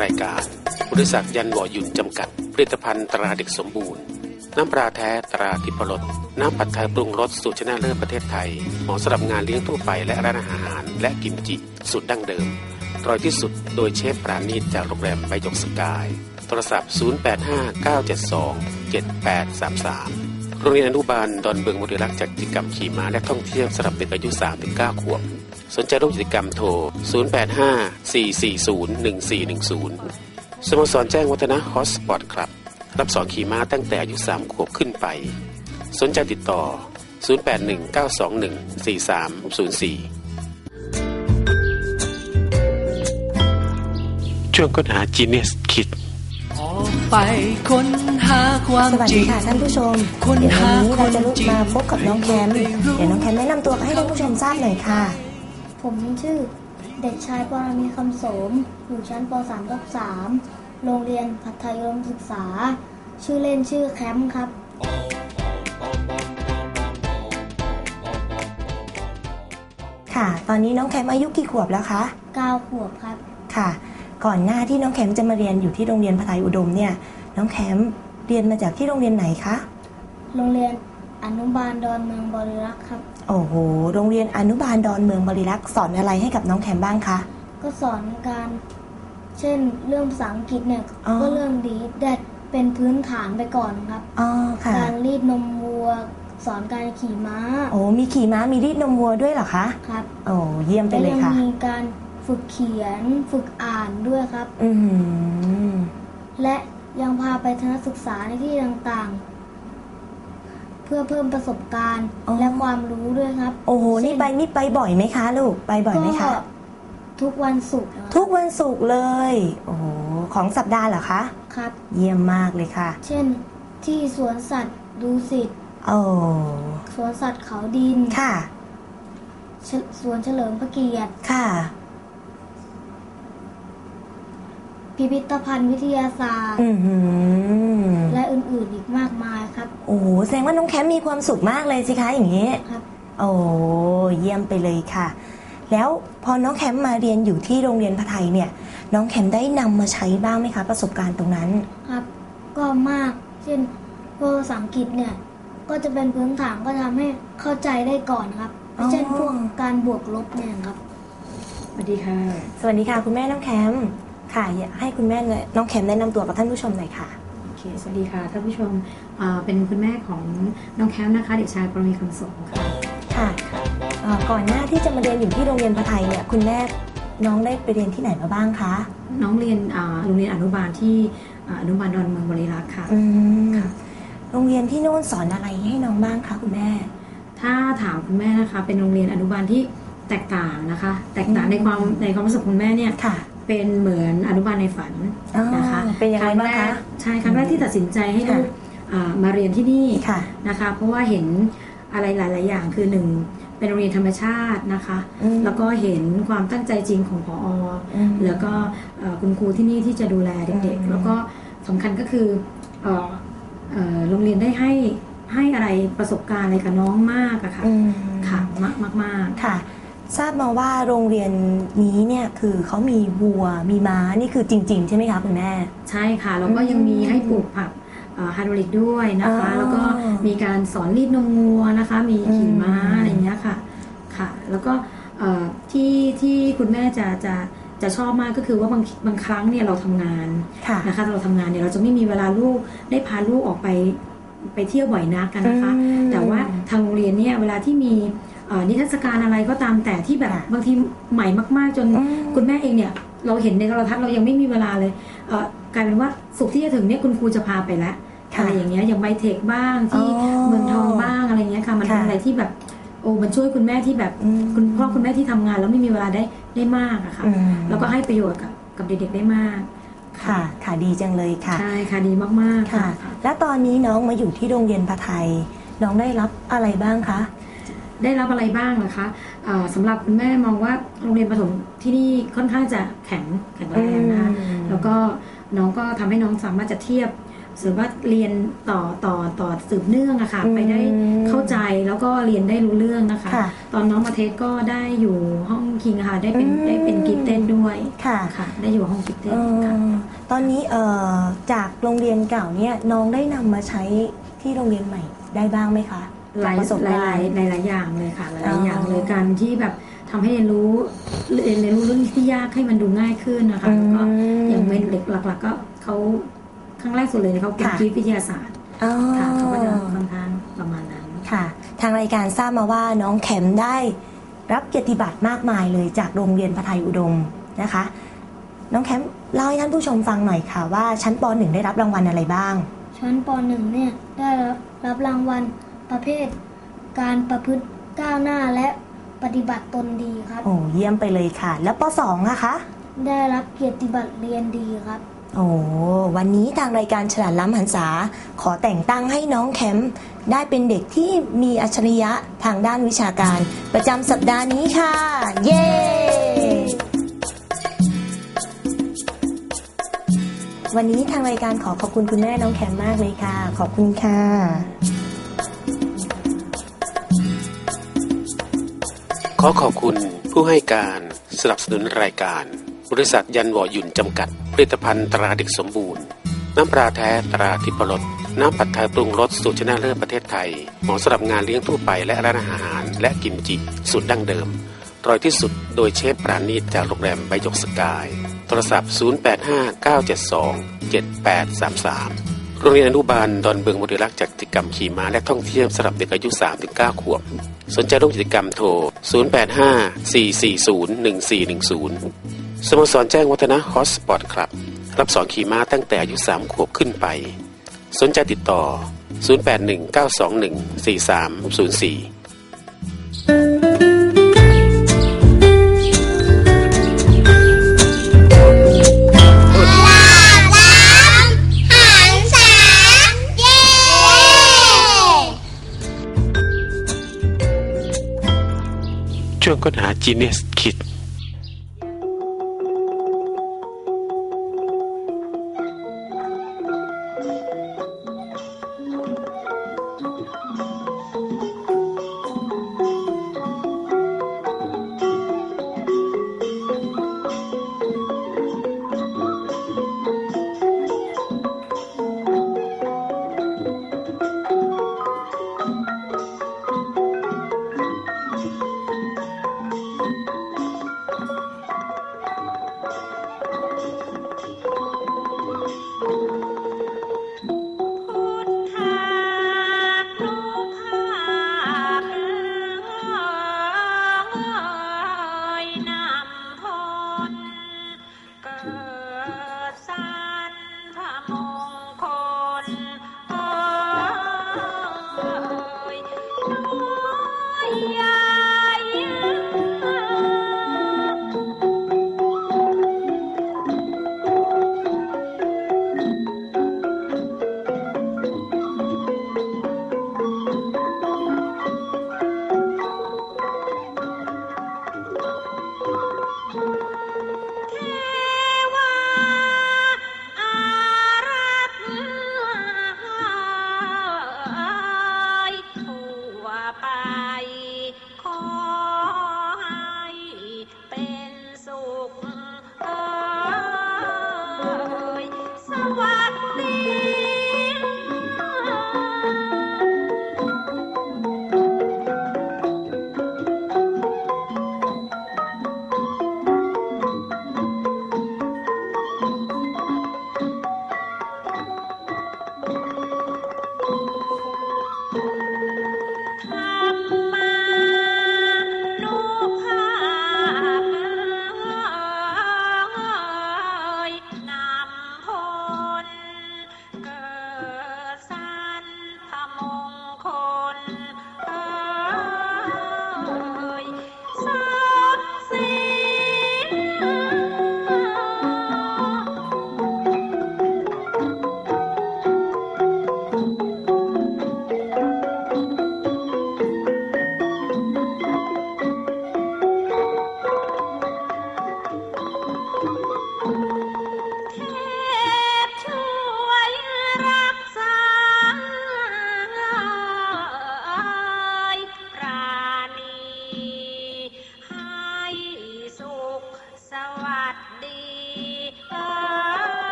รายการ บริษัทยันหวอหยุ่นจำกัด ผลิตภัณฑ์ตราเด็กสมบูรณ์ น้ำปลาแท้ตราทิพรสน้ำผัดไทยปรุงรสสูตรชนะเลิศประเทศไทย เหมาะสำหรับงานเลี้ยงทั่วไปและร้านอาหารและกิมจิสูตรดั้งเดิมอร่อยที่สุดโดยเชฟปราณีตจากโรงแรมใบหยกสกาย โทรศัพท์ 0859727833โรงเรียนอนุบาลดอนเบืองบุรีรักจัดกิจกรรมขี่ม้าและท่องเที่ยวสำหรับเด็กอายุ 3-9 ขวบ สนใจร่วมกิจกรรมโทร 0854401410 สโมสรแจ้งวัฒนะฮอสสปอร์ตคลับ รับสอนขี่ม้าตั้งแต่อายุ 3 ขวบขึ้นไป สนใจติดต่อ 0819214304 ช่วงค้นหา Genius Kid ออกไปค้นหาความสวัสจริดีงค่ะท่านผู้ชมค้นเดี๋ยวหาวันนี้เราจะลุกคนจริงมาพบกับน้องแคมป์ไม่รู้เดี๋ยวน้องแคมป์แนะนำตัวให้ท่านผู้ชมทราบหน่อยค่ะ ผมชื่อ เด็กชายปรมีคำโสม อยู่ชั้นป .3 ทับ3โรงเรียนพัทยมศึกษา ชื่อเล่นชื่อแคมป์ครับ ค่ะ ตอนนี้น้องแคมป์อายุกี่ขวบแล้วคะ 9 ขวบครับ ค่ะ ก่อนหน้าที่น้องแคมป์จะมาเรียนอยู่ที่โรงเรียนพทายอุดมเนี่ย น้องแคมป์เรียนมาจากที่โรงเรียนไหนคะ โรงเรียนอนุบาลดอนเมืองบริรักษ์ครับ โอ้โห โรงเรียนอนุบาลดอนเมืองบริรักษ์สอนอะไรให้กับน้องแคมป์บ้างคะ ก็สอนการเช่นเรื่องภาษาอังกฤษเนี่ยอ๋อ ก็เรื่องดีแดดเป็นพื้นฐานไปก่อนครับ อ๋อค่ะ การรีดนมวัว สอนการขี่ม้าโอ้มีขี่ม้ามีรีดนมวัวด้วยเหรอคะ ครับโอ้เยี่ยมไปและเลยยังค่ะ มีการฝึกเขียนฝึกอ่านด้วยครับ อือหือและยังพาไปทัศนศึกษาในที่ต่างๆเพื่อเพิ่มประสบการณ์อ๋อ และความรู้ด้วยครับโอ้โห นี่เช่ไปนี่ไปบ่อยไหมคะ ลูก ไปบ่อยไหมคะ ก็ทุกวันศุกร์นะครับทุกวันศุกร์เลย โอ้โห ของสัปดาห์เหรอคะ ครับ เยี่ยมมากเลยค่ะ เช่นที่สวนสัตว์ดูสิตโอ้ สวนสัตว์เขาดินค่ะเชสวนเฉลิมพระเกียรติ ค่ะ พิพิธภัณฑ์วิทยาศาสตร์ อือหือและอื่นๆอีกมากมายครับ โอ้โหแสดงว่าน้องแคมป์มีความสุขมากเลยสิคะอย่างนี้ ครับ โอ้เยี่ยมไปเลยค่ะ แล้วพอน้องแคมป์มาเรียนอยู่ที่โรงเรียนพะไทยเนี่ย น้องแคมป์ได้นำมาใช้บ้างไหมคะ ประสบการณ์ตรงนั้น ครับ ก็มาก เช่นพวกภาษาอังกฤษเนี่ย ก็จะเป็นพื้นฐานก็ทำให้เข้าใจได้ก่อนครับ อ๋อ เช่นพวกการบวกลบเนี่ยครับ สวัสดีค่ะ สวัสดีค่ะ คุณแม่น้องแคมป์ ค่ะอยากให้คุณแม่เนี่ยน้องแคมป์แนะนำตัวกับท่านผู้ชมหน่อยค่ะ โอเค สวัสดีค่ะท่านผู้ชมอ่าเป็นคุณแม่ของน้องแคมป์นะคะเด็กชายปรมีคำสงค่ะ ค่ะเอ่อก่อนหน้าที่จะมาเรียนอยู่ที่โรงเรียนพะไทยเนี่ยคุณแม่น้องได้ไปเรียนที่ไหนมาบ้างคะน้องเรียนอ่าโรงเรียนอนุบาลที่อ่าอนุบาลดอนเมืองบริรักษ์ค่ะ อืมค่ะโรงเรียนที่โน่นสอนอะไรให้น้องบ้างคะคุณแม่ ถ้าถามคุณแม่นะคะ เป็นโรงเรียนอนุบาลที่แตกต่างนะคะ แตกต่างอืม ในความในความรู้สึกคุณแม่เนี่ย ค่ะ เป็นเหมือนอนุบาลในฝันอ๋อนะคะเป็นยังไงบ้างรั้คะแรกใช่ครั้งแรกที่ตัดสินใจให้ลูกอ่ามาเรียนที่นี่ค่ะนะคะ เพราะว่าเห็นอะไรหลาย ๆ อย่างคือหนึ่งเป็นโรงเรียนธรรมชาตินะคะอืมแล้วก็เห็นความตั้งใจจริงของพออืมแล้วก็เอ่อคุณครูที่นี่ที่จะดูแลเด็กอืมๆแล้วก็สำคัญก็คือเอ่อเอ่อโรงเรียนได้ให้ให้อะไรประสบการณ์อะไรกับน้องมากอะค่ะอืมค่ะมากมากมากค่ะ ทราบมาว่าโรงเรียนนี้เนี่ยคือเขามีวัวมีม้านี่คือจริง ๆ ใช่ไหมคะคุณแม่ ใช่ค่ะ แล้วก็ยังมีให้ปลูกผักไฮดรอลิกด้วยนะคะอ๋อแล้วก็มีการสอนรีดนมงัวนะคะ มีขี่ม้าอืมอะไรอย่างเงี้ยค่ะค่ะ แล้วก็เอ่อที่ที่คุณแม่จะจะจะชอบมากก็คือว่าบางบางครั้งเนี่ยเราทำงานค่ะนะคะเราทำงานเนี่ยเราจะไม่มีเวลาลูกได้พาลูกออกไปไปเที่ยวบ่อยนักกันนะคะอืมแต่ว่าทางโรงเรียนเนี่ยเวลาที่มีเอ่อ นิทรรศการอะไรก็ตามแต่ที่แบบค่ะบางทีใหม่มาก ๆ จนอืมคุณแม่เองเนี่ยเราเห็นในโทรทัศน์เรายังไม่มีเวลาเลยเอ่อกลายเป็นว่าสุขที่จะถึงเนี่ยคุณครูจะพาไปแล้วค่ะอะไรอย่างเงี้ยอย่างไบเทคบ้างที่อ๋อเมืองทองบ้างอะไรเงี้ยค่ะมันเป็นค่ะอะไรที่แบบโอ้มันช่วยคุณแม่ที่แบบอืมคุณพ่อคุณแม่ที่ทำงานแล้วไม่มีเวลาได้ได้มากอะค่ะอืมแล้วก็ให้ประโยชน์กับกับเด็กๆได้มากค่ะ ค่ะดีจังเลยค่ะ ใช่ค่ะดีมากๆค่ะค่ะและตอนนี้น้องมาอยู่ที่โรงเรียนพะไทย น้องได้รับอะไรบ้างคะ ได้รับอะไรบ้างนะคะเอ่อสำหรับคุณแม่มองว่าโรงเรียนประถมที่นี่ค่อนข้างจะแข็งแข็งแรงนะคะอืมแล้วก็น้องก็ทำให้น้องสามารถจะเทียบสือว่าเรียนต่อต่อต่อสืบเนื่องอะค่ะอืมไปได้เข้าใจแล้วก็เรียนได้รู้เรื่องนะคะค่ะตอนน้องมาเทสก็ได้อยู่ห้องคิงค่ะได้เป็นอืมได้เป็นกิฟเต้นด้วยค่ะค่ะ ได้อยู่ห้องกิฟเต้เอนค่ะอตอนนี้เอ่อจากโรงเรียนเก่าเนี่ยน้องได้นำมาใช้ที่โรงเรียนใหม่ได้บ้างไหมคะ หลายประสบหกาลารยณ์หลายหลายอย่างเลยค่ะหลายอ๋อๆอย่างเลยการที่แบบทำให้เรียนรู้เรียนเรียนรู้เรื่องที่ยากให้มันดูง่ายขึ้นนะคะแล้วก็อย่างเป็นเด็กหลัก ๆ ก็เขาครั้งแรกสุดเลยเขาเป็นค่ะกิฟวิทยาศาสตร์อ๋อค่ะเขาก็จะค่อนข้างประมาณนั้นค่ะ ทางรายการทราบมาว่าน้องแคมได้รับเกียรติบัตรมากมายเลยจากโรงเรียนพระไทยอุดมนะคะ น้องแคมเล่าให้ท่านผู้ชมฟังหน่อยค่ะ ว่าชั้นป .1 ได้รับรางวัลอะไรบ้าง ชั้นป .1 เนี่ยได้รับรับรางวัล ประเภท การประพฤติก้าวหน้าและปฏิบัติตนดีครับ โอ้เยี่ยมไปเลยค่ะ แล้วป .2 อะคะได้รับเกียรติบัตรเรียนดีครับ โอ้วันนี้ทางรายการฉลาดล้ำหันษา ขอแต่งตั้งให้น้องแคมป์ได้เป็นเด็กที่มีอัจฉริยะทางด้านวิชาการ ประจำสัปดาห์นี้ค่ะ เย้วันนี้ทางรายการขอขอบคุณคุณแม่น้องแคมป์มากเลยค่ะ ขอบคุณค่ะ ขอขอบคุณผู้ให้การสนับสนุนรายการ บริษัทยันหวอหยุ่นจำกัด ผลิตภัณฑ์ตราเด็กสมบูรณ์ น้ำปลาแท้ตราทิพรสน้ำผัดไทยปรุงรสสูตรชนะเลิศประเทศไทย เหมาะสำหรับงานเลี้ยงทั่วไปและร้านอาหารและกิมจิสูตรดั้งเดิมอร่อยที่สุดโดยเชฟปราณีตจากโรงแรมใบยกสกาย โทรศัพท์ 0859727833 โรงเรียนอนุบาลดอนเบืองบุรีรักษ์จัดกิจกรรมขี่ม้าและท่องเที่ยวสำหรับเด็กอายุ 3-9 ขวบ สนใจร่วมกิจกรรมโทร 0854401410 สโมสรแจ้งวัฒนะฮอสสปอร์ตคลับ รับสอนขี่ม้าตั้งแต่อายุ 3 ขวบขึ้นไป สนใจติดต่อ 0819214304 ช่วงค้นหาจีเนสคิด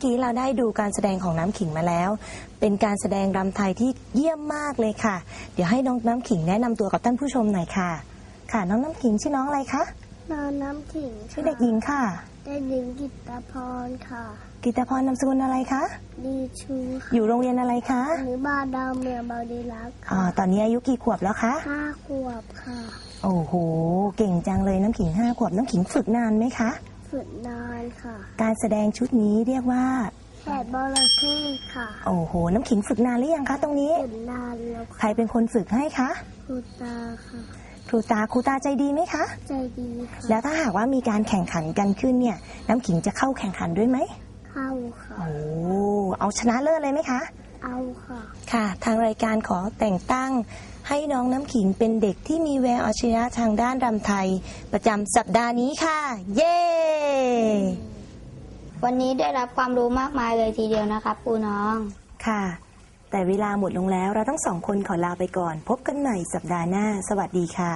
อกี้เราได้ดูการแสดงของน้ำขิงมาแล้ว เป็นการแสดงรำไทยที่เยี่ยมมากเลยค่ะ เดี๋ยวให้น้องน้ำขิงแนะนำตัวกับท่านผู้ชมหน่อยค่ะ ค่ะน้องน้ำขิงชื่อน้องอะไรคะนอนน้ำขิงชื่อเด็กหญิงค่ะเด็กหญิงกิตตพรค่ะ กิตพรนามสกุลอะไรคะดีชูค่ะอยู่โรงเรียนอะไรคะอนุบาลดาวเมืองบาดีรักอ่าตอนนี้อายุกี่ขวบแล้วคะห้าขวบค่ะ โอ้โหเก่งจังเลยน้ำขิงห้าขวบน้ำขิงฝึกนานไหมคะ ฝึกนานค่ะ การแสดงชุดนี้เรียกว่าแขกบอระเข้ค่ะ โอ้โห น้ำขิงฝึกนานหรือยังคะตรงนี้ฝึกนานแล้วใครเป็นคนฝึกให้คะครูตาค่ะครูตาครูตาใจดีไหมคะ ใจดีค่ะ แล้วถ้าหากว่ามีการแข่งขันกันขึ้นเนี่ย น้ำขิงจะเข้าแข่งขันด้วยไหมเข้าค่ะ โอ้เอาชนะเลิศเลยไหมคะ เอาค่ะ ค่ะ ทางรายการขอแต่งตั้ง ให้น้องน้ำขิงเป็นเด็กที่มีแววอัจฉริยะทางด้านรำไทย ประจำสัปดาห์นี้ค่ะ เย้ วันนี้ได้รับความรู้มากมายเลยทีเดียวนะครับปูน้อง ค่ะ แต่เวลาหมดลงแล้วเราทั้งสองคนขอลาไปก่อน พบกันใหม่สัปดาห์หน้า สวัสดีค่ะ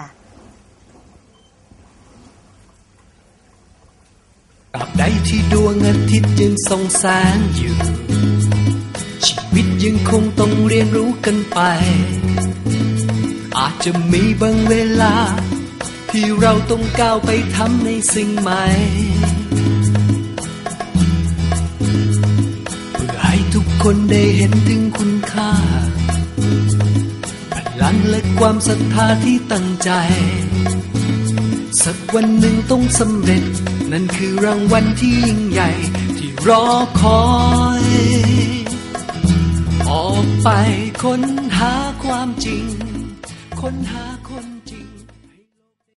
ตราบใดที่ดวงอาทิตย์ยังส่องแสงอยู่ ชีวิตยังคงต้องเรียนรู้กันไป อาจจะมีบางเวลา ที่เราต้องก้าวไปทำในสิ่งใหม่เพื่อให้ทุกคนได้เห็นถึงคุณค่าพลังและความศรัทธาที่ตั้งใจ สักวันหนึ่งต้องสำเร็จ นั่นคือรางวัลที่ยิ่งใหญ่ที่รอคอยออกไปค้นหาความจริง ค้นหา